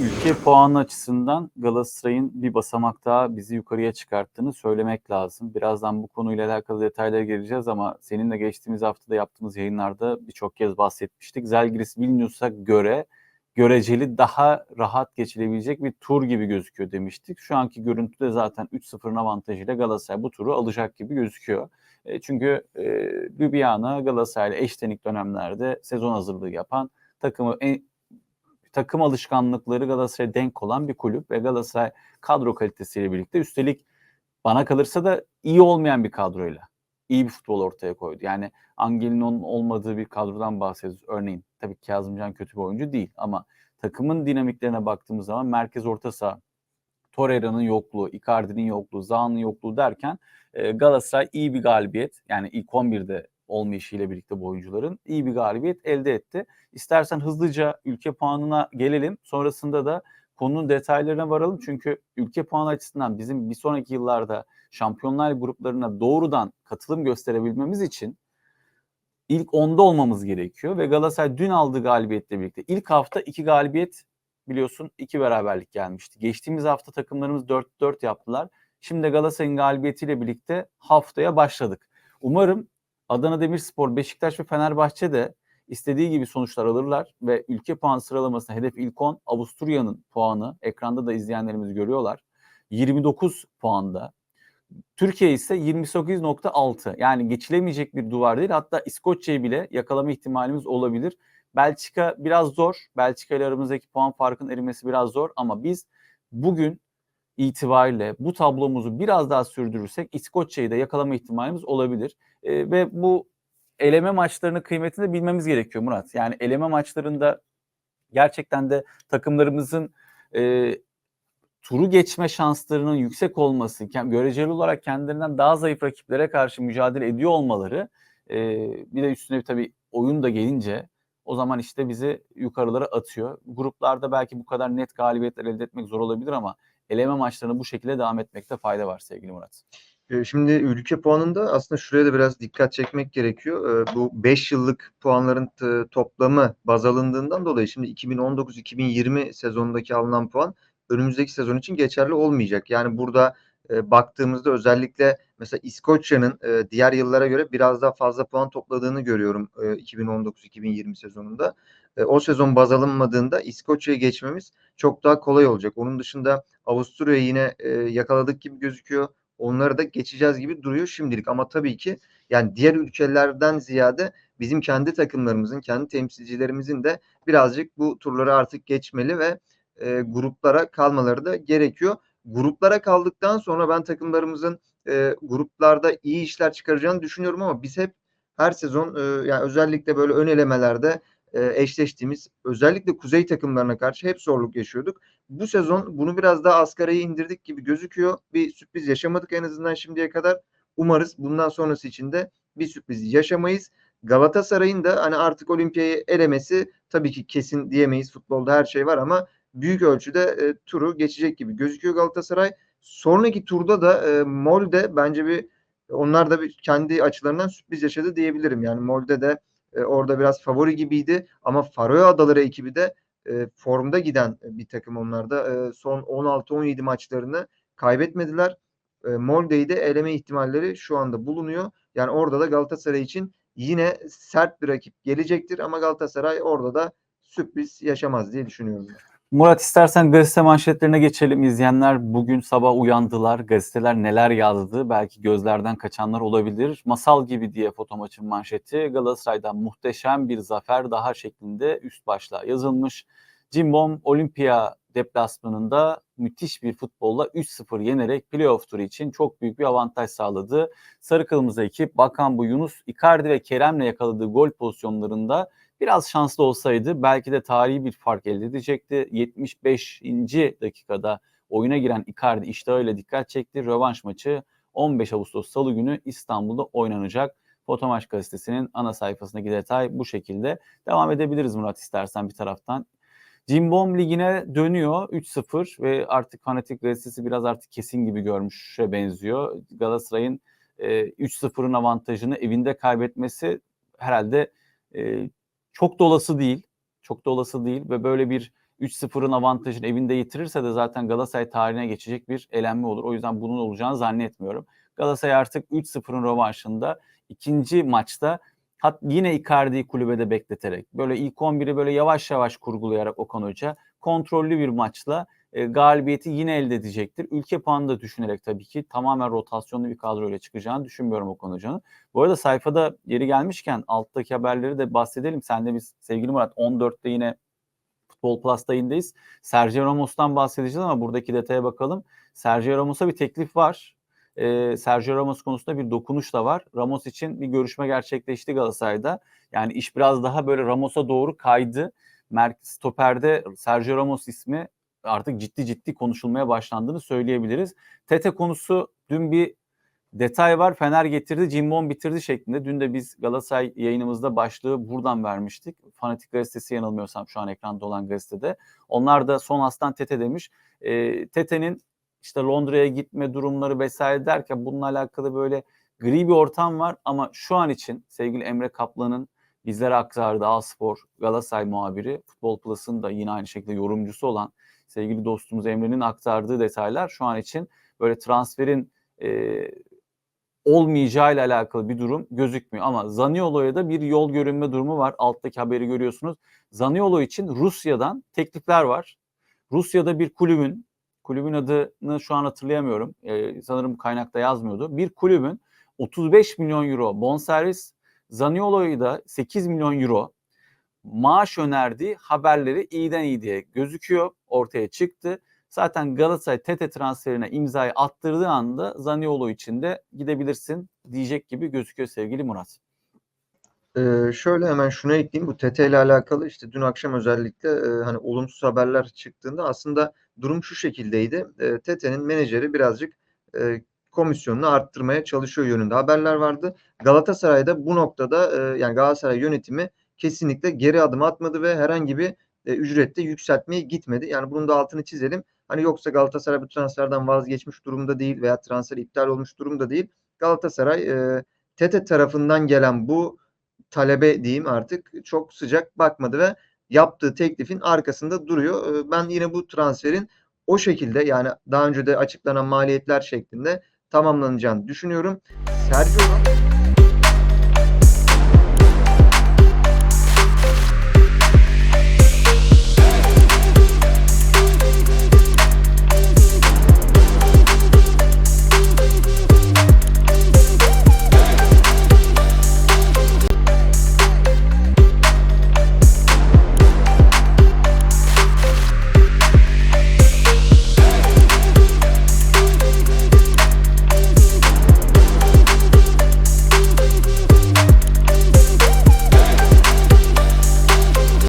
ülke puanı açısından Galatasaray'ın bir basamak daha bizi yukarıya çıkarttığını söylemek lazım. Birazdan bu konuyla alakalı detaylara geleceğiz ama seninle geçtiğimiz haftada yaptığımız yayınlarda birçok kez bahsetmiştik. Zalgiris Vilnius'a göre göreceli daha rahat geçilebilecek bir tur gibi gözüküyor demiştik. Şu anki görüntüde zaten 3-0'ın avantajıyla Galatasaray bu turu alacak gibi gözüküyor. E, çünkü e, Ljubljan'a Galatasaray'la eştenik dönemlerde sezon hazırlığı yapan takımı en, takım alışkanlıkları Galatasaray'a denk olan bir kulüp ve Galatasaray kadro kalitesiyle birlikte üstelik bana kalırsa da iyi olmayan bir kadroyla iyi bir futbol ortaya koydu. Yani Angelinho'nun olmadığı bir kadrodan bahsediyoruz. Örneğin tabii Kazımcan kötü bir oyuncu değil ama takımın dinamiklerine baktığımız zaman merkez orta saha Torreira'nın yokluğu, Icardi'nin yokluğu, Zaha'nın yokluğu derken e, Galatasaray iyi bir galibiyet yani ilk 11'de olmayışıyla birlikte bu oyuncuların iyi bir galibiyet elde etti. İstersen hızlıca ülke puanına gelelim. Sonrasında da konunun detaylarına varalım. Çünkü ülke puanı açısından bizim bir sonraki yıllarda şampiyonlar gruplarına doğrudan katılım gösterebilmemiz için ilk 10'da olmamız gerekiyor ve Galatasaray dün aldığı galibiyetle birlikte ilk hafta iki galibiyet biliyorsun iki beraberlik gelmişti. Geçtiğimiz hafta takımlarımız 4-4 yaptılar. Şimdi Galatasaray'ın galibiyetiyle birlikte haftaya başladık. Umarım Adana Demirspor, Beşiktaş ve Fenerbahçe de istediği gibi sonuçlar alırlar ve ülke puan sıralamasında hedef ilk 10 Avusturya'nın puanı ekranda da izleyenlerimiz görüyorlar. 29 puanda. Türkiye ise 28.6 yani geçilemeyecek bir duvar değil hatta İskoçya'yı bile yakalama ihtimalimiz olabilir. Belçika biraz zor. Belçika ile aramızdaki puan farkının erimesi biraz zor ama biz bugün itibariyle bu tablomuzu biraz daha sürdürürsek İskoçya'yı da yakalama ihtimalimiz olabilir. E, ve bu eleme maçlarının kıymetini de bilmemiz gerekiyor Murat. Yani eleme maçlarında gerçekten de takımlarımızın e, turu geçme şanslarının yüksek olması, göreceli olarak kendilerinden daha zayıf rakiplere karşı mücadele ediyor olmaları e, bir de üstüne tabii oyun da gelince o zaman işte bizi yukarılara atıyor. Gruplarda belki bu kadar net galibiyetler elde etmek zor olabilir ama eleme maçlarına bu şekilde devam etmekte fayda var sevgili Murat. Şimdi ülke puanında aslında şuraya da biraz dikkat çekmek gerekiyor. Bu 5 yıllık puanların toplamı baz alındığından dolayı şimdi 2019-2020 sezonundaki alınan puan önümüzdeki sezon için geçerli olmayacak. Yani burada e, baktığımızda özellikle mesela İskoçya'nın e, diğer yıllara göre biraz daha fazla puan topladığını görüyorum e, 2019-2020 sezonunda. E, o sezon baz alınmadığında İskoçya'ya geçmemiz çok daha kolay olacak. Onun dışında Avusturya'yı yine e, yakaladık gibi gözüküyor. Onları da geçeceğiz gibi duruyor şimdilik. Ama tabii ki yani diğer ülkelerden ziyade bizim kendi takımlarımızın, kendi temsilcilerimizin de birazcık bu turları artık geçmeli ve e, gruplara kalmaları da gerekiyor. Gruplara kaldıktan sonra ben takımlarımızın e, gruplarda iyi işler çıkaracağını düşünüyorum ama biz hep her sezon e, yani özellikle böyle ön elemelerde e, eşleştiğimiz özellikle kuzey takımlarına karşı hep zorluk yaşıyorduk. Bu sezon bunu biraz daha asgaraya indirdik gibi gözüküyor. Bir sürpriz yaşamadık en azından şimdiye kadar. Umarız bundan sonrası için de bir sürpriz yaşamayız. Galatasaray'ın da hani artık olimpiyayı elemesi tabii ki kesin diyemeyiz. Futbolda her şey var ama büyük ölçüde e, turu geçecek gibi gözüküyor Galatasaray. Sonraki turda da e, Molde bence bir onlar da bir kendi açılarından sürpriz yaşadı diyebilirim. Yani Molde de e, orada biraz favori gibiydi ama Faroe Adaları ekibi de e, formda giden bir takım onlarda. E, son 16-17 maçlarını kaybetmediler. E, Molde'yi de eleme ihtimalleri şu anda bulunuyor. Yani orada da Galatasaray için yine sert bir rakip gelecektir ama Galatasaray orada da sürpriz yaşamaz diye düşünüyorum. Murat istersen gazete manşetlerine geçelim. İzleyenler bugün sabah uyandılar. Gazeteler neler yazdı? Belki gözlerden kaçanlar olabilir. Masal gibi diye fotomaçın manşeti Galatasaray'dan muhteşem bir zafer daha şeklinde üst başlığa yazılmış. Cimbom Olimpiya deplasmanında müthiş bir futbolla 3-0 yenerek playoff turu için çok büyük bir avantaj sağladı. Sarı kırmızı ekip Bakan bu Yunus Icardi ve Kerem'le yakaladığı gol pozisyonlarında Biraz şanslı olsaydı belki de tarihi bir fark elde edecekti. 75. dakikada oyuna giren Icardi işte öyle dikkat çekti. Rövanş maçı 15 Ağustos Salı günü İstanbul'da oynanacak. Fotomaç gazetesinin ana sayfasındaki detay bu şekilde. Devam edebiliriz Murat istersen bir taraftan. Cimbom ligine dönüyor 3-0 ve artık Fanatik gazetesi biraz artık kesin gibi görmüşe benziyor. Galatasaray'ın e, 3-0'ın avantajını evinde kaybetmesi herhalde e, çok da olası değil. Çok da olası değil ve böyle bir 3-0'ın avantajını evinde yitirirse de zaten Galatasaray tarihine geçecek bir elenme olur. O yüzden bunun olacağını zannetmiyorum. Galatasaray artık 3-0'ın rövanşında ikinci maçta hat yine Icardi'yi kulübede bekleterek böyle ilk 11'i böyle yavaş yavaş kurgulayarak Okan Hoca kontrollü bir maçla e, galibiyeti yine elde edecektir. Ülke puanını da düşünerek tabii ki tamamen rotasyonlu bir kadroyla çıkacağını düşünmüyorum Okan Hoca'nın. Bu arada sayfada yeri gelmişken alttaki haberleri de bahsedelim. Sen de biz sevgili Murat 14'te yine Futbol Plus yayındayız. Sergio Ramos'tan bahsedeceğiz ama buradaki detaya bakalım. Sergio Ramos'a bir teklif var. Ee, Sergio Ramos konusunda bir dokunuş da var. Ramos için bir görüşme gerçekleşti Galatasaray'da. Yani iş biraz daha böyle Ramos'a doğru kaydı. Merkez stoperde Sergio Ramos ismi artık ciddi ciddi konuşulmaya başlandığını söyleyebiliriz. Tete konusu dün bir detay var. Fener getirdi, Cimbom bitirdi şeklinde. Dün de biz Galatasaray yayınımızda başlığı buradan vermiştik. Fanatik gazetesi yanılmıyorsam şu an ekranda olan gazetede. Onlar da son aslan Tete demiş. E, Tete'nin işte Londra'ya gitme durumları vesaire derken bununla alakalı böyle gri bir ortam var ama şu an için sevgili Emre Kaplan'ın bizlere aktardığı A-Spor Galatasaray muhabiri, Futbol Plus'ın da yine aynı şekilde yorumcusu olan sevgili dostumuz Emre'nin aktardığı detaylar şu an için böyle transferin e, olmayacağı ile alakalı bir durum gözükmüyor. Ama Zaniolo'ya da bir yol görünme durumu var. Alttaki haberi görüyorsunuz. Zaniolo için Rusya'dan teklifler var. Rusya'da bir kulübün, kulübün adını şu an hatırlayamıyorum. Ee, sanırım kaynakta yazmıyordu. Bir kulübün 35 milyon euro bonservis, Zaniolo'yu da 8 milyon euro maaş önerdiği haberleri iyiden iyi diye gözüküyor. Ortaya çıktı. Zaten Galatasaray Tete transferine imzayı attırdığı anda Zaniolo için de gidebilirsin diyecek gibi gözüküyor sevgili Murat. Ee, şöyle hemen şuna ekleyeyim. Bu TT ile alakalı işte dün akşam özellikle e, hani olumsuz haberler çıktığında aslında durum şu şekildeydi. E, TT'nin menajeri birazcık e, komisyonunu arttırmaya çalışıyor yönünde haberler vardı. Galatasaray'da bu noktada e, yani Galatasaray yönetimi kesinlikle geri adım atmadı ve herhangi bir e, ücrette yükseltmeye gitmedi. Yani bunun da altını çizelim. Hani yoksa Galatasaray bu transferden vazgeçmiş durumda değil veya transfer iptal olmuş durumda değil. Galatasaray e, TT tarafından gelen bu talebe diyeyim artık çok sıcak bakmadı ve yaptığı teklifin arkasında duruyor. E, Ben yine bu transferin o şekilde yani daha önce de açıklanan maliyetler şeklinde tamamlanacağını düşünüyorum. Sergio